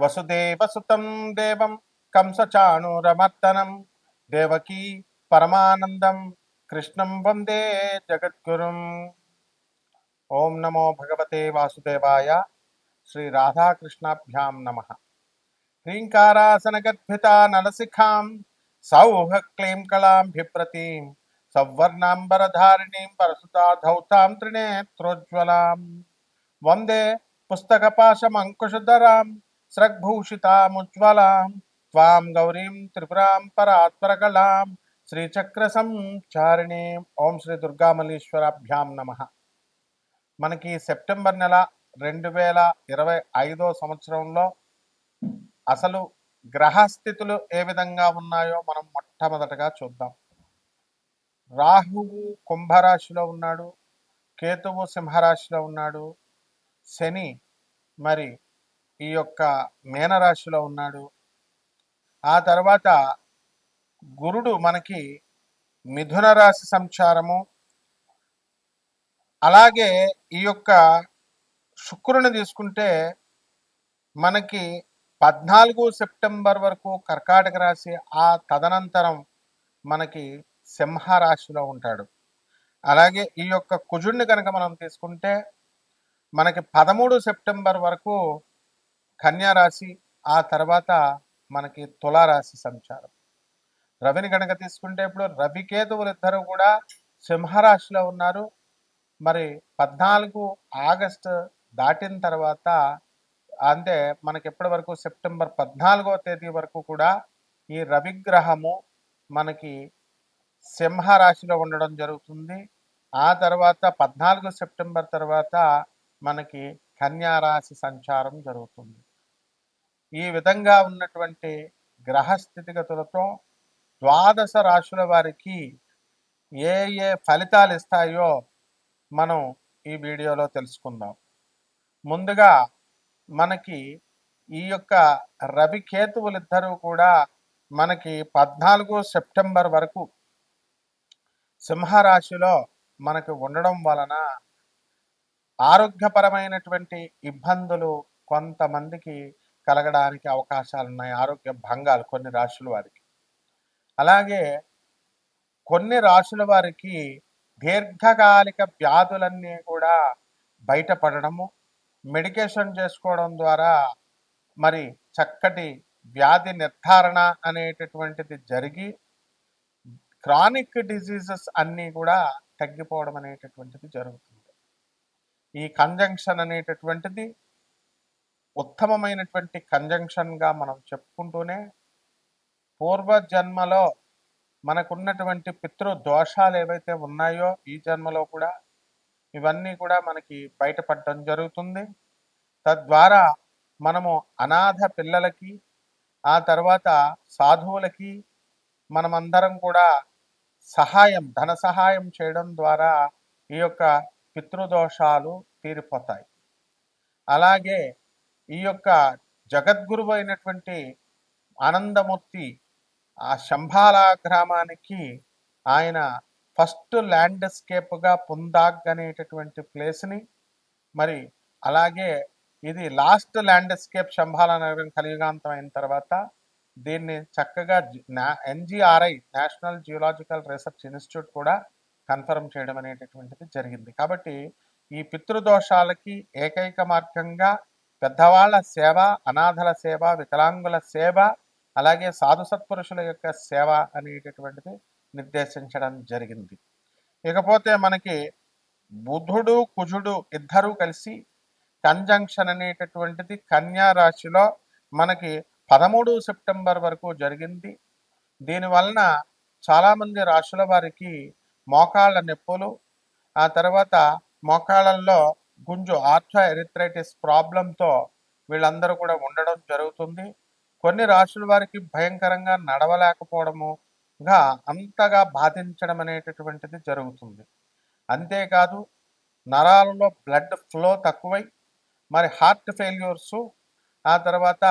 वसुदेवसुतं देवं कंसचाणूरमर्दनं, देवकी परमानन्दं, कृष्णं वंदे जगद्गुरुम्। ॐ नमो भगवते वासुदेवाय, श्रीराधाकृष्णाभ्यां नमः। ह्रीङ्कारासनगर्भिता नलसिखां सौः क्लीं कलां बिभ्रतीं सौवर्णाम्बरधारिणीं परसुता धौतां त्रिनेत्रोज्ज्वलां। वंदे స్రగ్భూషితాముజ్వలాం త్వాం గౌరీం త్రిపురాం పరాత్పరకళాం శ్రీచక్ర సంచారిణీం ఓం శ్రీ దుర్గామల్లీశ్వరాభ్యాం నమ. మనకి సెప్టెంబర్ నెల రెండు వేల ఇరవై ఐదో సంవత్సరంలో అసలు గ్రహస్థితులు ఏ విధంగా ఉన్నాయో మనం మొట్టమొదటగా చూద్దాం. రాహువు కుంభరాశిలో ఉన్నాడు కేతువు సింహరాశిలో ఉన్నాడు శని మరి ఈ యొక్క మీనరాశిలో ఉన్నాడు. ఆ తర్వాత గురుడు మనకి మిథున రాశి సంచారము. అలాగే ఈ యొక్క శుక్రుని తీసుకుంటే మనకి పద్నాలుగు సెప్టెంబర్ వరకు కర్కాటక రాశి ఆ తదనంతరం మనకి సింహ రాశిలో ఉంటాడు. అలాగే ఈ యొక్క కుజుడిని కనుక మనం తీసుకుంటే మనకి పదమూడు సెప్టెంబర్ వరకు కన్యారాశి ఆ తర్వాత మనకి తులారాశి సంచారం. రవిని కనుక తీసుకుంటే ఇప్పుడు రవికేతువులు ఇద్దరు కూడా సింహరాశిలో ఉన్నారు. మరి పద్నాలుగు ఆగస్టు దాటిన తర్వాత అంటే మనకి ఎప్పటి వరకు సెప్టెంబర్ పద్నాలుగో తేదీ వరకు కూడా ఈ రవిగ్రహము మనకి సింహ రాశిలో ఉండడం జరుగుతుంది. ఆ తర్వాత పద్నాలుగు సెప్టెంబర్ తర్వాత మనకి కన్యారాశి సంచారం జరుగుతుంది. ఈ విధంగా ఉన్నటువంటి గ్రహ స్థితిగతులతో ద్వాదశ రాశుల వారికి ఏ ఏ ఫలితాలు ఇస్తాయో మనం ఈ వీడియోలో తెలుసుకుందాం. ముందుగా మనకి ఈ యొక్క రవికేతువులు కేతువులిద్దరూ కూడా మనకి పద్నాలుగు సెప్టెంబర్ వరకు సింహరాశిలో మనకి ఉండడం వలన ఆరోగ్యపరమైనటువంటి ఇబ్బందులు కొంతమందికి కలగడానికి అవకాశాలు ఉన్నాయి ఆరోగ్య భంగాలు కొన్ని రాశుల వారికి. అలాగే కొన్ని రాశుల వారికి దీర్ఘకాలిక వ్యాధులన్నీ కూడా బయటపడడము మెడికేషన్ చేసుకోవడం ద్వారా మరి చక్కటి వ్యాధి నిర్ధారణ అనేటటువంటిది జరిగి క్రానిక్ డిజీజెస్ అన్నీ కూడా తగ్గిపోవడం అనేటటువంటిది జరుగుతుంది. ఈ కంజంక్షన్ అనేటటువంటిది ఉత్తమమైనటువంటి కంజంక్షన్గా మనం చెప్పుకుంటూనే పూర్వజన్మలో మనకున్నటువంటి పితృ దోషాలు ఏవైతే ఉన్నాయో ఈ జన్మలో కూడా ఇవన్నీ కూడా మనకి బయటపడటం జరుగుతుంది. తద్వారా మనము అనాథ పిల్లలకి ఆ తర్వాత సాధువులకి మనమందరం కూడా సహాయం ధన సహాయం చేయడం ద్వారా ఈ యొక్క పితృదోషాలు తీరిపోతాయి. అలాగే ఈ యొక్క జగద్గురువు అయినటువంటి ఆనందమూర్తి ఆ శంభాల గ్రామానికి ఆయన ఫస్ట్ ల్యాండ్స్కేప్గా పుందాగ్ అనేటటువంటి ప్లేస్ని మరి అలాగే ఇది లాస్ట్ ల్యాండ్స్కేప్ శంభాల నగరం కలియుగాంతం అయిన తర్వాత దీన్ని చక్కగా NGRI national geological research institute కూడా కన్ఫర్మ్ చేయడం అనేటటువంటిది జరిగింది. కాబట్టి ఈ పితృదోషాలకి ఏకైక మార్గంగా పెద్దవాళ్ళ సేవ అనాథల సేవ వికలాంగుల సేవ అలాగే సాధు సత్పురుషుల యొక్క సేవ అనేటటువంటిది నిర్దేశించడం జరిగింది. ఇకపోతే మనకి బుధుడు కుజుడు ఇద్దరూ కలిసి కంజంక్షన్ అనేటటువంటిది కన్యా రాశిలో మనకి పదమూడు సెప్టెంబర్ వరకు జరిగింది. దీనివలన చాలామంది రాశుల వారికి మోకాళ్ళ నొప్పులు ఆ తర్వాత మోకాళ్ళల్లో గుంజు ఆర్థో ఎరిథ్రైటిస్ ప్రాబ్లంతో వీళ్ళందరూ కూడా ఉండడం జరుగుతుంది. కొన్ని రాశుల వారికి భయంకరంగా నడవలేకపోవడముగా అంతగా బాధించడం అనేటటువంటిది జరుగుతుంది. అంతేకాదు నరాలలో బ్లడ్ ఫ్లో తక్కువై మరి హార్ట్ ఫెయిల్యూర్స్ ఆ తర్వాత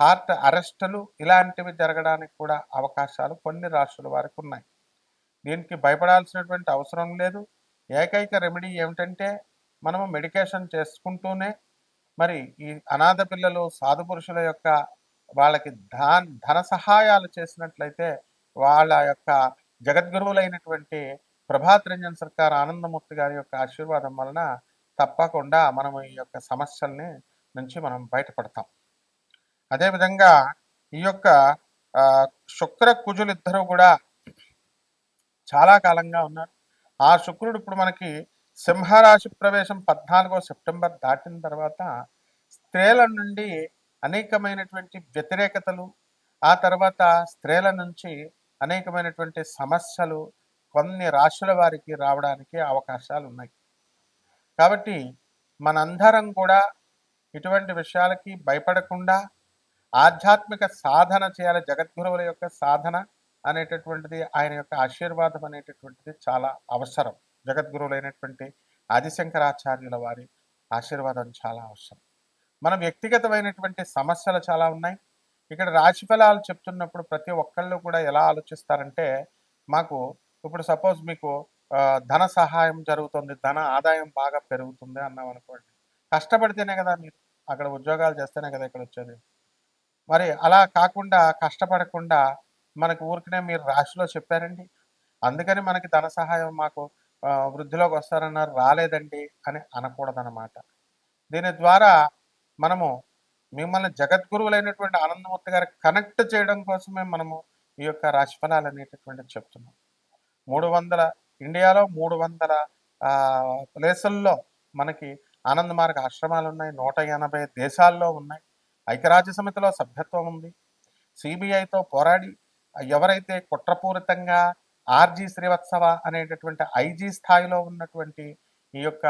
హార్ట్ అరెస్టులు ఇలాంటివి జరగడానికి కూడా అవకాశాలు కొన్ని రాష్ట్రాల వారికి ఉన్నాయి. దీనికి భయపడాల్సినటువంటి అవసరం లేదు. ఏకైక రెమెడీ ఏమిటంటే మనము మెడికేషన్ చేసుకుంటూనే మరి ఈ అనాథ పిల్లలు సాధు పురుషుల యొక్క వాళ్ళకి ధన ధన సహాయాలు చేసినట్లయితే వాళ్ళ యొక్క జగద్గురువులైనటువంటి ప్రభాత్ రంజన్ సర్కార్ ఆనందమూర్తి గారి యొక్క ఆశీర్వాదం వలన తప్పకుండా మనం ఈ యొక్క సమస్యల్ని నుంచి మనం బయటపడతాం. అదేవిధంగా ఈ యొక్క శుక్ర కుజులు ఇద్దరు కూడా చాలా కాలంగా ఉన్నారు. ఆ శుక్రుడు ఇప్పుడు మనకి సింహరాశి ప్రవేశం పద్నాలుగో సెప్టెంబర్ దాటిన తర్వాత స్త్రీల నుండి అనేకమైనటువంటి వ్యతిరేకతలు ఆ తర్వాత స్త్రీల నుంచి అనేకమైనటువంటి సమస్యలు కొన్ని రాశుల వారికి రావడానికి అవకాశాలు ఉన్నాయి. కాబట్టి మనందరం కూడా ఇటువంటి విషయాలకి భయపడకుండా ఆధ్యాత్మిక సాధన చేయాలి. జగద్గురువుల యొక్క సాధన అనేటటువంటిది ఆయన యొక్క ఆశీర్వాదం అనేటటువంటిది చాలా అవసరం. జగద్గురువులైనటువంటి ఆదిశంకరాచార్యుల వారి ఆశీర్వాదం చాలా అవసరం. మన వ్యక్తిగతమైనటువంటి సమస్యలు చాలా ఉన్నాయి. ఇక్కడ రాశి ఫలాలు చెప్తున్నప్పుడు ప్రతి ఒక్కళ్ళు కూడా ఎలా ఆలోచిస్తారంటే మాకు ఇప్పుడు సపోజ్ మీకు ధన సహాయం జరుగుతుంది ధన ఆదాయం బాగా పెరుగుతుంది అన్నాం అనుకోండి. కష్టపడితేనే కదా మీరు అక్కడ ఉద్యోగాలు చేస్తేనే కదా ఇక్కడ వచ్చేది. మరి అలా కాకుండా కష్టపడకుండా మనకు ఊరికనే మీరు రాశిలో చెప్పారండి. అందుకని మనకి ధన సహాయం మాకు వృద్ధిలోకి వస్తారన్నారు రాలేదండి అని అనకూడదన్నమాట. దీని ద్వారా మనము మిమ్మల్ని జగద్గురువులైనటువంటి ఆనందమూర్తి గారు కనెక్ట్ చేయడం కోసమే మనము ఈ యొక్క రాశిఫలాలు అనేటటువంటిది చెప్తున్నాం. మూడు వందల ఇండియాలో మూడు వందల ప్లేసుల్లో మనకి ఆనంద మార్గ ఆశ్రమాలు ఉన్నాయి నూట ఎనభై దేశాల్లో ఉన్నాయి. ఐక్యరాజ్య సమితిలో సభ్యత్వం ఉంది. సిబిఐతో పోరాడి ఎవరైతే కుట్రపూరితంగా ఆర్జీ శ్రీవత్సవ అనేటటువంటి ఐజీ స్థాయిలో ఉన్నటువంటి ఈ యొక్క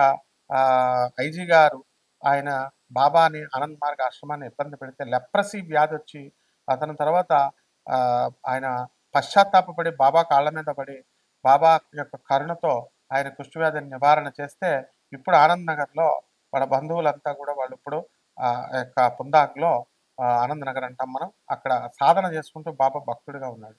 ఐజీ గారు ఆయన బాబాని ఆనంద్ మార్గ ఆశ్రమాన్ని ఇబ్బంది పెడితే లెప్రసీ వ్యాధి వచ్చి అతని తర్వాత ఆ, ఆయన పశ్చాత్తాపడి బాబా కాళ్ళ మీద పడి బాబా యొక్క కరుణతో ఆయన కుష్ఠవ్యాధిని నివారణ చేస్తే ఇప్పుడు ఆనంద్ నగర్లో వాళ్ళ బంధువులంతా కూడా వాళ్ళు ఇప్పుడు ఆ యొక్క పుందాక్లో ఆనంద్ నగర్ అంటాం మనం అక్కడ సాధన చేసుకుంటూ బాబా భక్తుడిగా ఉన్నాడు.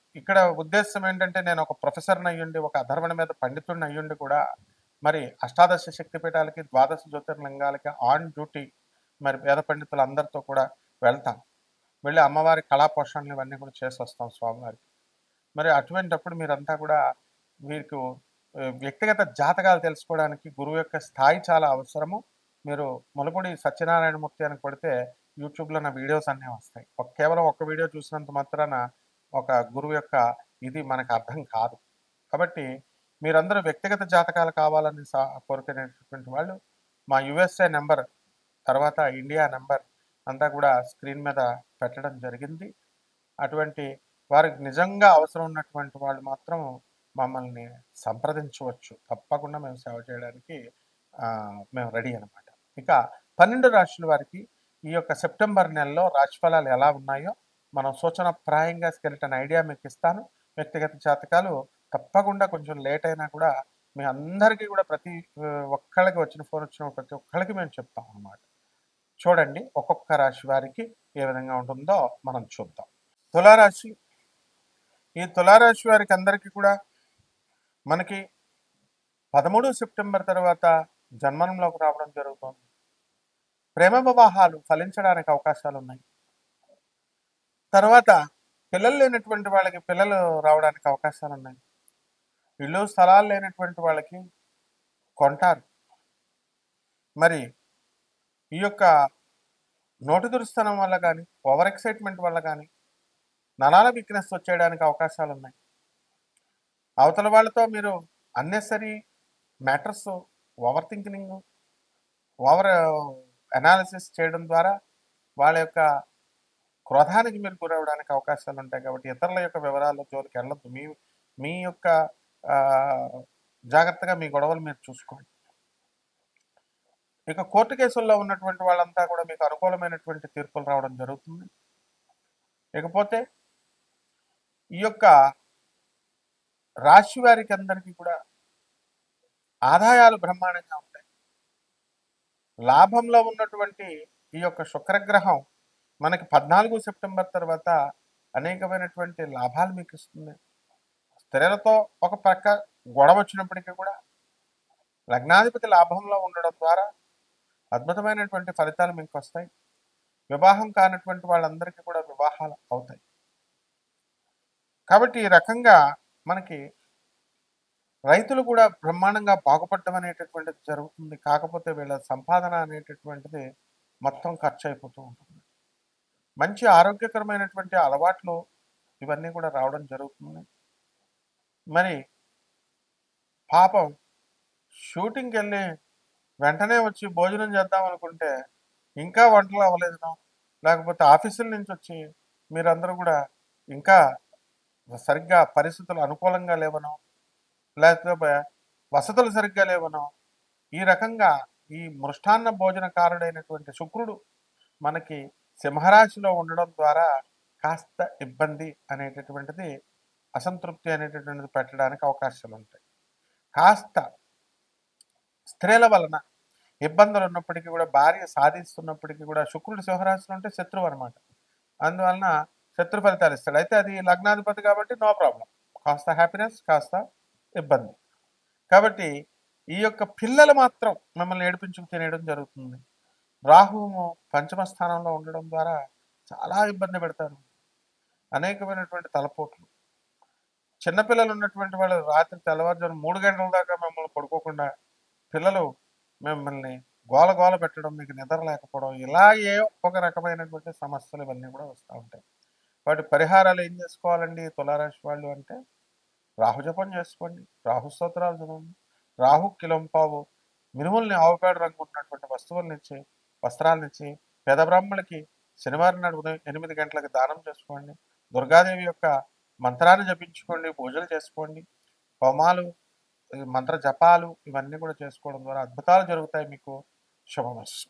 ఇక్కడ ఉద్దేశం ఏంటంటే నేను ఒక ప్రొఫెసర్ని అయ్యుండి ఒక అధర్వణ మీద పండితుడిని అయ్యుండి కూడా మరి అష్టాదశ శక్తిపీఠాలకి ద్వాదశ జ్యోతిర్లింగాలకి ఆన్ డ్యూటీ మరి వేద పండితులు అందరితో కూడా వెళ్తాం. వెళ్ళి అమ్మవారి కళా పోషణలు ఇవన్నీ కూడా చేసి వస్తాం స్వామివారికి. మరి అటువంటిప్పుడు మీరంతా కూడా మీకు వ్యక్తిగత జాతకాలు తెలుసుకోవడానికి గురువు యొక్క స్థాయి చాలా అవసరము. మీరు ములపూడి సత్యనారాయణమూర్తి అని కొడితే యూట్యూబ్లో నా వీడియోస్ అన్నీ వస్తాయి. కేవలం ఒక వీడియో చూసినంత మాత్రాన ఒక గురువు యొక్క ఇది మనకు అర్థం కాదు. కాబట్టి మీరందరూ వ్యక్తిగత జాతకాలు కావాలని సా కోరుకునేటటువంటి వాళ్ళు మా యుఎస్ఏ నెంబర్ తర్వాత ఇండియా నెంబర్ అంతా కూడా స్క్రీన్ మీద పెట్టడం జరిగింది. అటువంటి వారికి నిజంగా అవసరం ఉన్నటువంటి వాళ్ళు మాత్రం మమ్మల్ని సంప్రదించవచ్చు. తప్పకుండా మేము సేవ చేయడానికి మేము రెడీ అనమాట ఇక పన్నెండు రాశుల వారికి ఈ యొక్క సెప్టెంబర్ నెలలో రాశిఫలాలు ఎలా ఉన్నాయో మనం సూచన ప్రాయంగా స్కెలిటన్ ఐడియా మీకు ఇస్తాను. వ్యక్తిగత జాతకాలు తప్పకుండా కొంచెం లేట్ అయినా కూడా మీ అందరికీ కూడా ప్రతి ఒక్కళ్ళకి వచ్చిన ఫోన్ వచ్చిన ప్రతి ఒక్కళ్ళకి మేము చెప్తాం అన్నమాట. చూడండి ఒక్కొక్క రాశి వారికి ఏ విధంగా ఉంటుందో మనం చూద్దాం. తులారాశి ఈ తులారాశి వారికి అందరికీ కూడా మనకి పదమూడు సెప్టెంబర్ తర్వాత జన్మనంలోకి రావడం జరుగుతుంది. ప్రేమ వివాహాలు ఫలించడానికి అవకాశాలు ఉన్నాయి తర్వాత పిల్లలు లేనటువంటి వాళ్ళకి పిల్లలు రావడానికి అవకాశాలు ఉన్నాయి. ఇల్లు స్థలాలు లేనటువంటి వాళ్ళకి కొంటారు. మరి ఈ యొక్క నోటి దురుస్తనం వల్ల కానీ ఓవర్ ఎక్సైట్మెంట్ వల్ల కానీ నరాల వీక్నెస్ వచ్చేయడానికి అవకాశాలు ఉన్నాయి. అవతల వాళ్ళతో మీరు unnecessary matters over thinking over analysis చేయడం ద్వారా వాళ్ళ యొక్క క్రోధానికి మీరు గురవడానికి అవకాశాలు ఉంటాయి కాబట్టి ఇతరుల యొక్క వివరాల జోలికి వెళ్ళొద్దు. మీ మీ యొక్క ఆ, జాగ్రత్తగా మీ గొడవలు మీరు చూసుకోండి. ఇక కోర్టు కేసుల్లో ఉన్నటువంటి వాళ్ళంతా కూడా మీకు అనుకూలమైనటువంటి తీర్పులు రావడం జరుగుతుంది. ఇకపోతే ఈ యొక్క రాశి వారికి అందరికీ కూడా ఆదాయాలు బ్రహ్మాండంగా ఉంటాయి. లాభంలో ఉన్నటువంటి ఈ యొక్క శుక్రగ్రహం మనకి పద్నాలుగు సెప్టెంబర్ తర్వాత అనేకమైనటువంటి లాభాలు మీకు ఇస్తుంది. స్త్రీలతో ఒక ప్రక్క గొడవ వచ్చినప్పటికీ కూడా లగ్నాధిపతి లాభంలో ఉండడం ద్వారా అద్భుతమైనటువంటి ఫలితాలు మీకు వస్తాయి. వివాహం కానటువంటి వాళ్ళందరికీ కూడా వివాహాలు అవుతాయి. కాబట్టి ఈ రకంగా మనకి రైతులు కూడా బ్రహ్మాండంగా బాగుపడడం అనేటటువంటిది జరుగుతుంది. కాకపోతే వీళ్ళ సంపాదన అనేటటువంటిది మొత్తం ఖర్చు అయిపోతూ ఉంటుంది. మంచి ఆరోగ్యకరమైనటువంటి అలవాట్లు ఇవన్నీ కూడా రావడం జరుగుతుంది. మరి పాపం షూటింగ్కి వెళ్ళి వెంటనే వచ్చి భోజనం చేద్దాం అనుకుంటే ఇంకా వంటలు అవ్వలేదనో లేకపోతే ఆఫీసుల నుంచి వచ్చి మీరందరూ కూడా ఇంకా సరిగ్గా పరిస్థితులు అనుకూలంగా లేవనో లేకపోతే వసతులు సరిగ్గా లేవనో ఈ రకంగా ఈ మృష్టాన్న భోజనకారుడైనటువంటి శుక్రుడు మనకి సింహరాశిలో ఉండడం ద్వారా కాస్త ఇబ్బంది అనేటటువంటిది అసంతృప్తి అనేటటువంటిది పెట్టడానికి అవకాశాలు ఉంటాయి కాస్త స్త్రీల వలన ఇబ్బందులు ఉన్నప్పటికీ కూడా భార్య సాధిస్తున్నప్పటికీ కూడా శుక్రుడు సింహరాశిలో ఉంటే శత్రువు అనమాట అందువలన శత్రు ఫలితాలు ఇస్తాడు. అయితే అది లగ్నాధిపతి కాబట్టి నో ప్రాబ్లం. కాస్త హ్యాపీనెస్ కాస్త ఇబ్బంది. కాబట్టి ఈ యొక్క పిల్లలు మాత్రం మిమ్మల్ని ఏడిపించుకు తినేయడం జరుగుతుంది. రాహువు పంచమ స్థానంలో ఉండడం ద్వారా చాలా ఇబ్బంది పెడతారు. అనేకమైనటువంటి తలపోట్లు. చిన్నపిల్లలు ఉన్నటువంటి వాళ్ళు రాత్రి తెల్లవారుజాము మూడు గంటల దాకా మిమ్మల్ని పడుకోకుండా పిల్లలు మిమ్మల్ని గోల గోల పెట్టడం మీకు నిద్ర లేకపోవడం ఇలా ఏ ఒక రకమైనటువంటి సమస్యలు ఇవన్నీ కూడా వస్తూ ఉంటాయి. వాటి పరిహారాలు ఏం చేసుకోవాలండి తులారాశి వాళ్ళు అంటే? రాహు జపం చేసుకోండి రాహు స్తోత్రాలు చదవండి రాహు కిలంపావు మినుముల్ని ఆవుపేడ రంగు ఉన్నటువంటి వస్త్రాలు ఇచ్చి పేద బ్రాహ్మణులకి శనివారం నాడు ఉదయం ఎనిమిది గంటలకు దానం చేసుకోండి. దుర్గాదేవి యొక్క మంత్రాన్ని జపించుకోండి పూజలు చేసుకోండి. హోమాలు మంత్ర జపాలు ఇవన్నీ కూడా చేసుకోవడం ద్వారా అద్భుతాలు జరుగుతాయి. మీకు శుభమస్సు